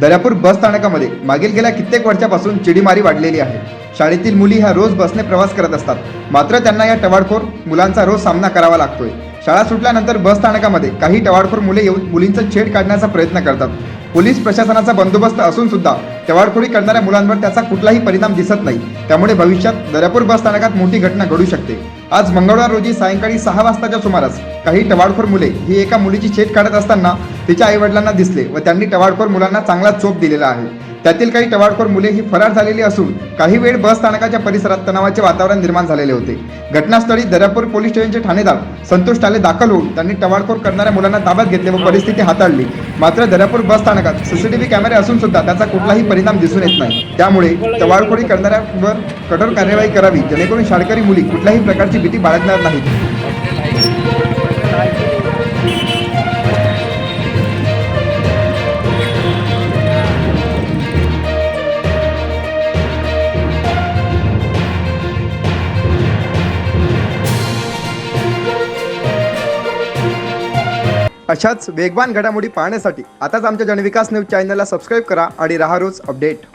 दर्यापूर बस स्थानकामध्ये मागील गेल्या कित्येक वर्षापासून चिडीमारी वाढलेली आहे. शाळेतील मुली ह्या रोज बसने प्रवास करत असतात. मात्र त्यांना या टवाळखोर मुलांचा रोज सामना करावा लागतोय. शाळा सुटल्यानंतर बस स्थानकामध्ये काही टवाळखोर मुले येऊन मुलींचं छेड काढण्याचा प्रयत्न करतात. पोलीस प्रशासनाचा बंदोबस्त असून सुद्धा टवाळखोरी करणाऱ्या मुलांवर त्याचा कुठलाही परिणाम दिसत नाही. त्यामुळे भविष्यात दर्यापूर बस स्थानकात मोठी घटना घडू शकते. आज मंगळवार रोजी सायंकाळी सहा वाजताच्या सुमारास काही टवाळखोर मुले ही एका मुलीची छेड काढत असताना तिच्या आईवडिलांना दिसले व त्यांनी टवाळखोर मुलांना चांगला चोप दिलेला आहे. त्यातील काही टवाळखोर मुले ही फरार झालेली असून काही वेळ बस स्थानकाच्या परिसरात तणावाचे वातावरण निर्माण झालेले होते. घटनास्थळी दर्यापूर पोलीस स्टेशनचे ठाणेदार संतोष टाले दाखल होऊन त्यांनी टवाळखोर करणाऱ्या मुलांना ताब्यात घेतले व परिस्थिती हाताळली. मात्र दर्यापूर बस स्थानकात सीसीटीव्ही कॅमेरे असून सुद्धा त्याचा कुठलाही परिणाम दिसून येत नाही. त्यामुळे टवाळखोरी करणाऱ्यांवर कठोर कार्यवाही करावी जेणेकरून शाळकरी मुली कुठल्याही प्रकारची भीती बाळगणार नाहीत. अशाच वेगवान घडामोडी पाहण्यासाठी आताच आमच्या जनविकास न्यूज चॅनलला सबस्क्राईब करा आणि राहा रोज अपडेट.